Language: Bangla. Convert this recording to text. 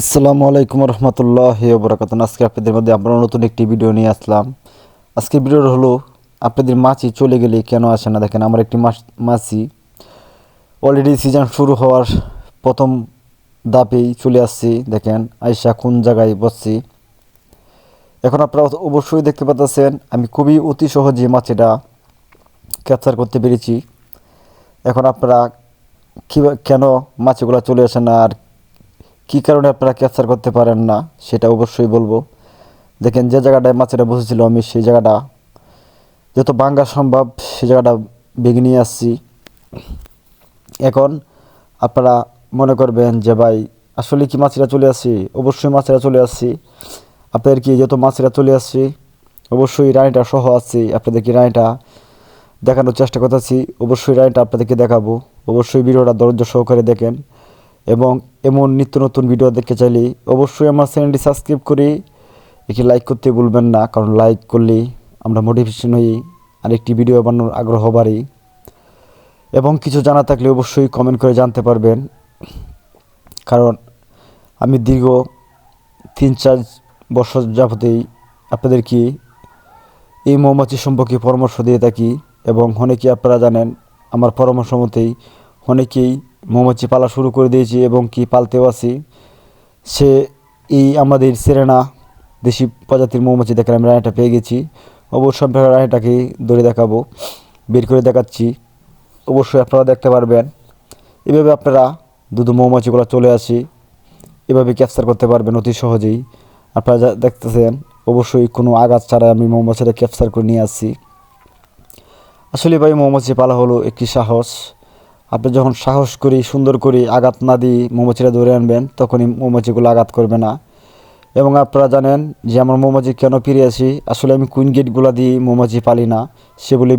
আসসালামু আলাইকুম রহমতুল্লাহ বরাকাত আজকে আপনাদের মধ্যে আমরা নতুন একটি ভিডিও নিয়ে আসলাম। আজকের ভিডিওর হলো, আপনাদের মাছি চলে গেলে কেন আসে না? দেখেন, আমার একটি মাছ, মাছি অলরেডি সিজন শুরু হওয়ার প্রথম দাপেই চলে আসছি। দেখেন আয়সা কোন জায়গায় বসছি। এখন আপনারা অবশ্যই দেখতে পাচ্ছেন, আমি খুবই অতি সহজে মাছিটা ক্যাপচার করতে পেরেছি। এখন আপনারা কী কেন মাছগুলো চলে আসে না? আর কী কারণে আপনারা ক্যাপচার করতে পারেন না, সেটা অবশ্যই বলব। দেখেন যে জায়গাটায় মাছেরা বসেছিল, আমি সেই জায়গাটা, যত বাঙ্গা সম্ভব সেই জায়গাটা ভেঙে নিয়ে আসছি। এখন আপনারা মনে করবেন যে, ভাই, আসলে কি মাছেরা চলে আসছি? অবশ্যই মাছেরা চলে আসছি। আপনাদের কি যত মাছেরা চলে আসছি, অবশ্যই রানীটা সহ আসছি আপনাদেরকে রানীটা দেখানোর চেষ্টা করতেছি। অবশ্যই রানীটা আপনাদেরকে দেখাবো। অবশ্যই ভিডিওটা ধৈর্য সহকারে দেখেন এবং এমন নিত্য নতুন ভিডিও দেখতে চাইলে অবশ্যই আমার চ্যানেলটি সাবস্ক্রাইব করে একে লাইক করতে ভুলবেন না, কারণ লাইক করলে আমরা মোটিভেশন হই আরেকটি ভিডিও বানানোর আগ্রহ বাড়ি। এবং কিছু জানা থাকলে অবশ্যই কমেন্ট করে জানতে পারবেন। কারণ আমি দীর্ঘ তিন চার বছর যাবতেই আপনাদেরকে এই মৌমাছি সম্পর্কে পরামর্শ দিয়ে থাকি এবং অনেকেই আপনারা জানেন, আমার পরামর্শ মতেই অনেকেই মৌমাছি পালা শুরু করে দিয়েছি এবং কি পালতেও আছি। সে এই আমাদের সেরেনা দেশি প্রজাতির মৌমাছি দেখেন আমি রায়টা পেয়ে গেছি। অবশ্যই আপনারা রায়টাকে ধরে দেখাবো, বের করে দেখাচ্ছি। অবশ্যই আপনারা দেখতে পারবেন। এভাবে আপনারা দুধ মৌমাছিগুলো চলে আসি, এভাবে ক্যাপচার করতে পারবেন অতি সহজেই। আপনারা যা দেখতেছেন, অবশ্যই কোনো আঘাত ছাড়া আমি মৌমাছিটা ক্যাপচার করে নিয়ে আসছি। আসলে ভাই, মৌমাছি পালা হলো একটি সাহস। আপনি যখন সাহস করি, সুন্দর করে আঘাত না দিয়ে মৌমাছিরা ধরে আনবেন, তখনই মৌমাছিগুলো আঘাত করবে না। এবং আপনারা জানেন যে আমার মৌমাছি কেন ফিরে আসি? আসলে আমি কুইন গেটগুলো দিয়ে মৌমাছি পালি না, সেগুলি